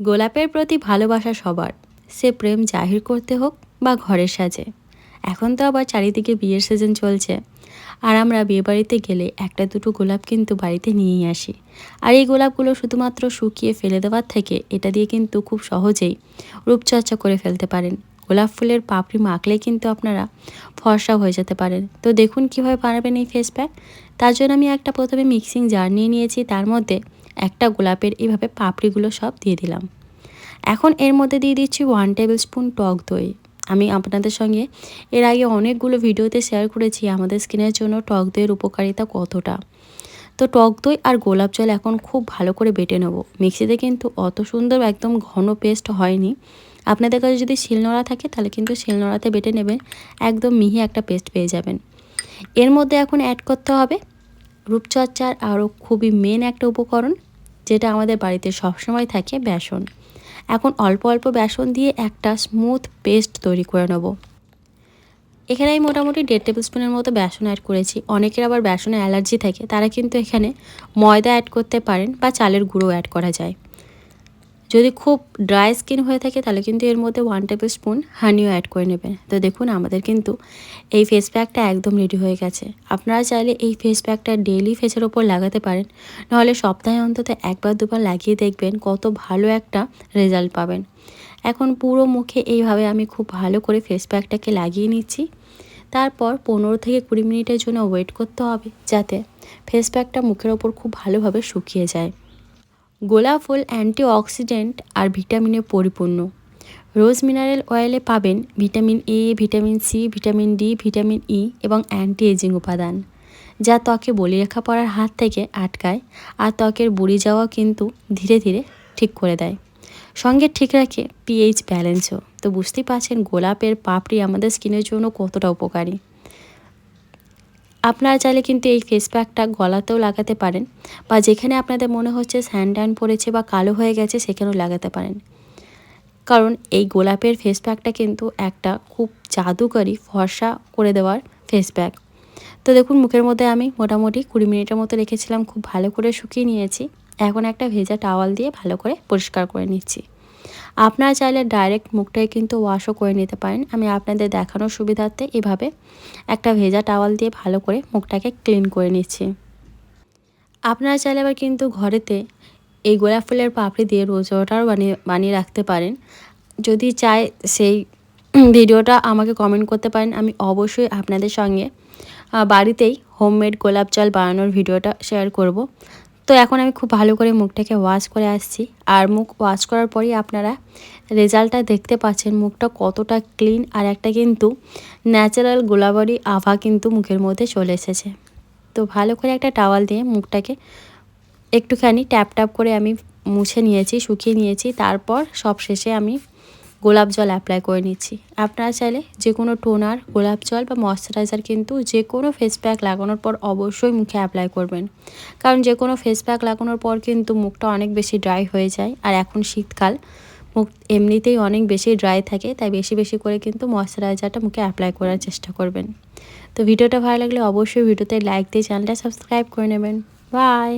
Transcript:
গোলাপের প্রতি ভালোবাসা সবার। সে প্রেম জাহির করতে হোক বা ঘরের সাজে। এখন তো আবার চারিদিকে বিয়ের সিজন চলছে। আর আমরা বিয়েবাড়িতে গেলে একটা দুটো গোলাপ কিন্তু বাড়িতে নিয়েই আসি। আর এই গোলাপগুলো শুধুমাত্র শুকিয়ে ফেলে দেওয়ার থেকে এটা দিয়ে কিন্তু খুব সহজেই রূপচর্চা করে ফেলতে পারেন। গোলাপ ফুলের পাপড়ি মাখলে কিন্তু আপনারা ফর্সা হয়ে যেতে পারেন। তো দেখুন কীভাবে বানাবেন এই ফেস প্যাক তার জন্য আমি একটা প্রথমে মিক্সিং জার নিয়ে নিয়েছি। তার মধ্যে একটা গোলাপের এইভাবে পাপড়িগুলো সব দিয়ে দিলাম। এখন এর মধ্যে দিয়ে দিচ্ছি ওয়ান টেবিল স্পুন টক দই। আমি আপনাদের সঙ্গে এর আগে অনেকগুলো ভিডিওতে শেয়ার করেছি আমাদের স্কিনের জন্য টক দইয়ের উপকারিতা কতটা। তো টক দই আর গোলাপ জল এখন খুব ভালো করে বেটে নেব। মিক্সিতে কিন্তু অত সুন্দর একদম ঘন পেস্ট হয়নি। আপনাদের কাছে যদি শিলনোড়া থাকে তাহলে কিন্তু শিলনোড়াতে বেটে নেবেন, একদম মিহি একটা পেস্ট পেয়ে যাবেন। এর মধ্যে এখন অ্যাড করতে হবে রূপচর্চার আরও খুবই মেন একটা উপকরণ যেটা আমাদের বাড়িতে সবসময় থাকে, বেসন। এখন অল্প অল্প বেসন দিয়ে একটা স্মুথ পেস্ট তৈরি করে নেব। এখানে আমি মোটামুটি দেড় টেবিল স্পুনের মতো বেসন অ্যাড করেছি। অনেকের আবার বেসনে অ্যালার্জি থাকে, তারা কিন্তু এখানে ময়দা অ্যাড করতে পারেন বা চালের গুঁড়ো অ্যাড করা যায়। যদি খুব ড্রাই স্কিন হয়ে থাকে, তাহলে কিন্তু এর মধ্যে ওয়ান টেবিল স্পুন হানিও অ্যাড করে নেবেন। তো দেখুন, আমাদের কিন্তু এই ফেস প্যাকটা একদম রেডি হয়ে গেছে। আপনারা চাইলে এই ফেস প্যাকটা ডেইলি ফেসের ওপর লাগাতে পারেন। নাহলে সপ্তাহে অন্তত একবার, দুবার লাগিয়ে দেখবেন কত ভালো একটা রেজাল্ট পাবেন। এখন পুরো মুখে এইভাবে আমি খুব ভালো করে ফেস প্যাকটাকে লাগিয়ে নিচ্ছি। তারপর পনেরো থেকে কুড়ি মিনিটের জন্য ওয়েট করতে হবে, যাতে ফেস প্যাকটা মুখের ওপর খুব ভালোভাবে শুকিয়ে যায়। গোলাপ ফুল অ্যান্টিঅক্সিডেন্ট আর ভিটামিনে পরিপূর্ণ। রোজ মিনারেল অয়েলে পাবেন vitamin A, vitamin C, vitamin D, vitamin E এবং অ্যান্টি এজিং উপাদান, যা ত্বকে বলিরেখা পড়ার হাত থেকে আটকায় আর ত্বকের বুড়ি যাওয়া কিন্তু ধীরে ধীরে ঠিক করে দেয়। সঙ্গে ঠিক রাখে পিএইচ ব্যালেন্সও। তো বুঝতেই পারছেন, গোলাপের পাপড়ি আমাদের স্কিনের জন্য কতটা উপকারী। আপনারা চাইলে কিন্তু এই ফেস প্যাকটা গলাতেও লাগাতে পারেন বা যেখানে আপনাদের মনে হচ্ছে স্যান্ড ট্যান পড়েছে বা কালো হয়ে গেছে সেখানেও লাগাতে পারেন। কারণ এই গোলাপের ফেস প্যাকটা কিন্তু একটা খুব জাদুকরী ফর্সা করে দেওয়ার ফেস প্যাক তো দেখুন, মুখের মধ্যে আমি মোটামুটি কুড়ি মিনিটের মতো রেখেছিলাম, খুব ভালো করে শুকিয়ে নিয়েছি। এখন একটা ভেজা টাওয়াল দিয়ে ভালো করে পরিষ্কার করে নিচ্ছি। আপনারা চাইলে ডাইরেক্ট মুখটাই কিন্তু ওয়াশও করে নিতে পারেন। আমি আপনাদের দেখানোর সুবিধার্থে এভাবে একটা ভেজা টাওয়াল দিয়ে ভালো করে মুখটাকে ক্লিন করে নিচ্ছি। আপনারা চাইলে আবার কিন্তু ঘরেতে এই গোলাপ ফুলের পাপড়ি দিয়ে রোজ ওয়াটার বানিয়ে বানিয়ে রাখতে পারেন। যদি চায় সেই ভিডিওটা আমাকে কমেন্ট করতে পারেন। আমি অবশ্যই আপনাদের সঙ্গে বাড়িতেই হোমমেড গোলাপ জল বানানোর ভিডিওটা শেয়ার করব। তো এখন আমি খুব ভালো করে মুখটাকে ওয়াশ করে আসছি। আর মুখ ওয়াশ করার পরেই আপনারা রেজাল্টটা দেখতে পাচ্ছেন মুখটা কতটা ক্লিন আর একটা কিন্তু ন্যাচারাল গোলাবাড়ি আভা কিন্তু মুখের মধ্যে চলে এসেছে। তো ভালো করে একটা টাওয়াল দিয়ে মুখটাকে একটুখানি ট্যাপ ট্যাপ করে আমি মুছে নিয়েছি, শুকিয়ে নিয়েছি। তারপর সব শেষে আমি গোলাপ জল অ্যাপ্লাই করে নিচ্ছি। আপনারা চাইলে যে কোনো টোনার গোলাপ জল বা ময়শ্চারাইজার কিন্তু যে কোনো ফেস প্যাক লাগানোর পর অবশ্যই মুখে অ্যাপ্লাই করবেন। কারণ যে কোনো ফেস প্যাক লাগানোর পর কিন্তু মুখটা অনেক বেশি ড্রাই হয়ে যায় আর এখন শীতকাল, মুখ এমনিতেই অনেক বেশি ড্রাই থাকে, তাই বেশি বেশি করে কিন্তু ময়শ্চারাইজারটা মুখে অ্যাপ্লাই করার চেষ্টা করবেন। তো ভিডিওটা ভালো লাগলে অবশ্যই ভিডিওতে লাইক দিয়ে চ্যানেলটা সাবস্ক্রাইব করে নেবেন। বাই